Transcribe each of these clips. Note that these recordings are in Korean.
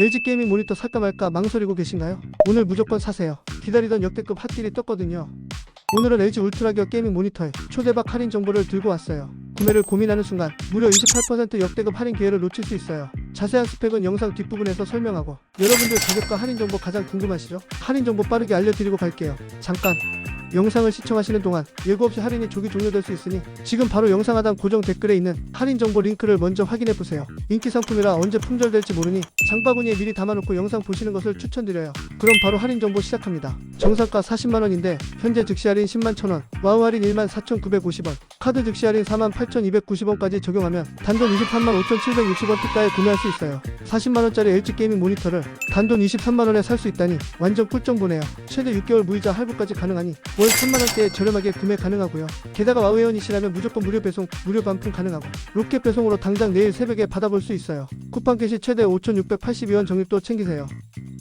LG 게이밍 모니터 살까 말까 망설이고 계신가요? 오늘 무조건 사세요. 기다리던 역대급 핫딜이 떴거든요. 오늘은 LG 울트라기어 게이밍 모니터에 초대박 할인 정보를 들고 왔어요. 구매를 고민하는 순간 무려 28% 역대급 할인 기회를 놓칠 수 있어요. 자세한 스펙은 영상 뒷부분에서 설명하고 여러분들 가격과 할인 정보 가장 궁금하시죠? 할인 정보 빠르게 알려드리고 갈게요. 잠깐 영상을 시청하시는 동안 예고 없이 할인이 조기 종료될 수 있으니 지금 바로 영상 하단 고정 댓글에 있는 할인 정보 링크를 먼저 확인해 보세요. 인기 상품이라 언제 품절될지 모르니 장바구니에 미리 담아놓고 영상 보시는 것을 추천드려요. 그럼 바로 할인 정보 시작합니다. 정상가 40만 원인데 현재 즉시 할인 10만 1천 원, 와우 할인 1만 4,950원, 카드 즉시 할인 4만 8,290원까지 적용하면 단돈 23만 5,760원 특가에 구매할 수 있어요. 40만 원짜리 LG 게이밍 모니터를 단돈 23만 원에 살 수 있다니 완전 꿀정보네요. 최대 6개월 무이자 할부까지 가능하니 월 3만 원대에 저렴하게 구매 가능하고요. 게다가 와우 회원이시라면 무조건 무료 배송, 무료 반품 가능하고 로켓 배송으로 당장 내일 새벽에 받아볼 수 있어요. 쿠팡 게시 최대 5,682원 적립도 챙기세요.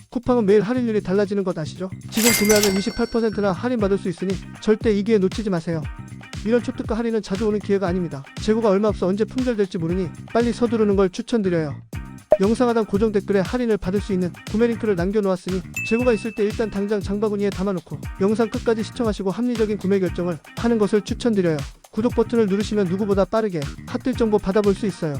쿠팡은 매일 할인율이 달라지는 것 아시죠? 지금 구매하면 28%나 할인받을 수 있으니 절대 이 기회 놓치지 마세요. 이런 초특가 할인은 자주 오는 기회가 아닙니다. 재고가 얼마 없어 언제 품절될지 모르니 빨리 서두르는 걸 추천드려요. 영상 하단 고정 댓글에 할인을 받을 수 있는 구매 링크를 남겨놓았으니 재고가 있을 때 일단 당장 장바구니에 담아놓고 영상 끝까지 시청하시고 합리적인 구매 결정을 하는 것을 추천드려요. 구독 버튼을 누르시면 누구보다 빠르게 핫딜 정보 받아볼 수 있어요.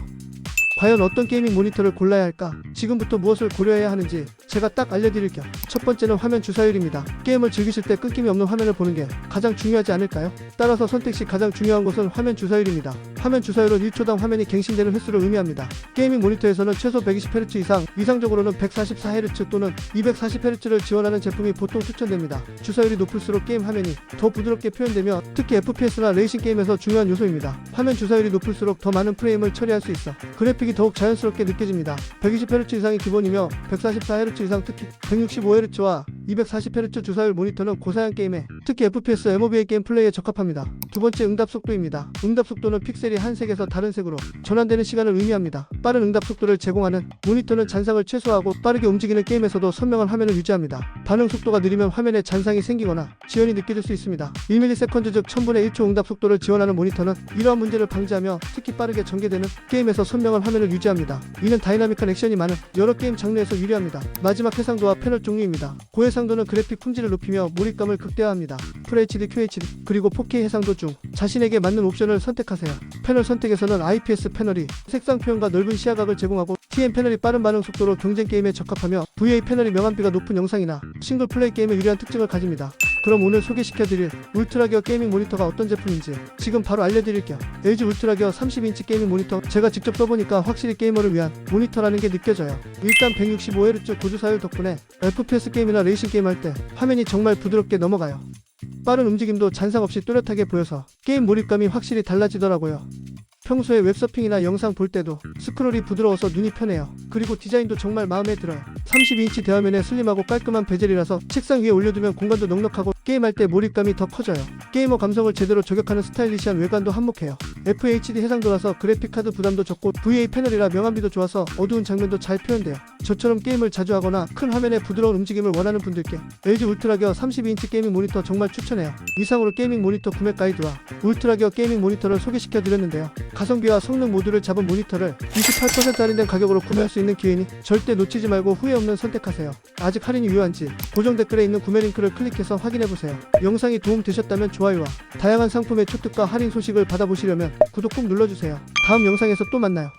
과연 어떤 게이밍 모니터를 골라야 할까? 지금부터 무엇을 고려해야 하는지 제가 딱 알려드릴게요. 첫 번째는 화면 주사율입니다. 게임을 즐기실 때 끊김이 없는 화면을 보는 게 가장 중요하지 않을까요? 따라서 선택 시 가장 중요한 것은 화면 주사율입니다. 화면 주사율은 1초당 화면이 갱신되는 횟수를 의미합니다. 게이밍 모니터에서는 최소 120Hz 이상, 이상적으로는 144Hz 또는 240Hz를 지원하는 제품이 보통 추천됩니다. 주사율이 높을수록 게임 화면이 더 부드럽게 표현되며 특히 FPS나 레이싱 게임에서 중요한 요소입니다. 화면 주사율이 높을수록 더 많은 프레임을 처리할 수 있어 그래픽 이 더욱 자연스럽게 느껴집니다. 120Hz 이상이 기본이며 144Hz 이상 특히 165Hz와 240Hz 주사율 모니터는 고사양 게임에 특히 FPS, MOBA 게임 플레이에 적합합니다. 두 번째 응답 속도입니다. 응답 속도는 픽셀이 한 색에서 다른 색으로 전환되는 시간을 의미합니다. 빠른 응답 속도를 제공하는 모니터는 잔상을 최소화하고 빠르게 움직이는 게임에서도 선명한 화면을 유지합니다. 반응 속도가 느리면 화면에 잔상이 생기거나 지연이 느껴질 수 있습니다. 1ms 즉 1000분의 1초 응답 속도를 지원하는 모니터는 이러한 문제를 방지하며 특히 빠르게 전개되는 게임에서 선명한 화면을 유지합니다. 이는 다이나믹한 액션이 많은 여러 게임 장르에서 유리합니다. 마지막 해상도와 패널 종류입니다. 고해상 도는 그래픽 품질을 높이며 몰입감을 극대화합니다. FHD, QHD 그리고 4K 해상도 중 자신에게 맞는 옵션을 선택하세요. 패널 선택에서는 IPS 패널이 색상 표현과 넓은 시야각을 제공하고 TN 패널이 빠른 반응 속도로 경쟁 게임에 적합하며 VA 패널이 명암비가 높은 영상이나 싱글 플레이 게임에 유리한 특징을 가집니다. 그럼 오늘 소개시켜드릴 울트라기어 게이밍 모니터가 어떤 제품인지 지금 바로 알려드릴게요. LG 울트라기어 30인치 게이밍 모니터 제가 직접 써보니까 확실히 게이머를 위한 모니터라는 게 느껴져요. 일단 165Hz 고주사율 덕분에 FPS 게임이나 레이싱 게임 할 때 화면이 정말 부드럽게 넘어가요. 빠른 움직임도 잔상 없이 뚜렷하게 보여서 게임 몰입감이 확실히 달라지더라고요. 평소에 웹서핑이나 영상 볼 때도 스크롤이 부드러워서 눈이 편해요. 그리고 디자인도 정말 마음에 들어요. 32인치 대화면에 슬림하고 깔끔한 베젤이라서 책상 위에 올려두면 공간도 넉넉하고 게임할 때 몰입감이 더 커져요. 게이머 감성을 제대로 저격하는 스타일리시한 외관도 한몫해요. FHD 해상도라서 그래픽카드 부담도 적고 VA 패널이라 명암비도 좋아서 어두운 장면도 잘 표현돼요. 저처럼 게임을 자주 하거나 큰 화면에 부드러운 움직임을 원하는 분들께 LG 울트라기어 32인치 게이밍 모니터 정말 추천해요. 이상으로 게이밍 모니터 구매 가이드와 울트라기어 게이밍 모니터를 소개시켜 드렸는데요. 가성비와 성능 모두를 잡은 모니터를 28% 할인된 가격으로 구매할 수 있는 기회니 절대 놓치지 말고 후회 없는 선택하세요. 아직 할인이 유효한지 고정 댓글에 있는 구매 링크를 클릭해서 확인해 보 세요. 영상이 도움 되셨다면 좋아요와 다양한 상품의 초특가 할인 소식을 받아보시려면 구독 꼭 눌러주세요. 다음 영상에서 또 만나요.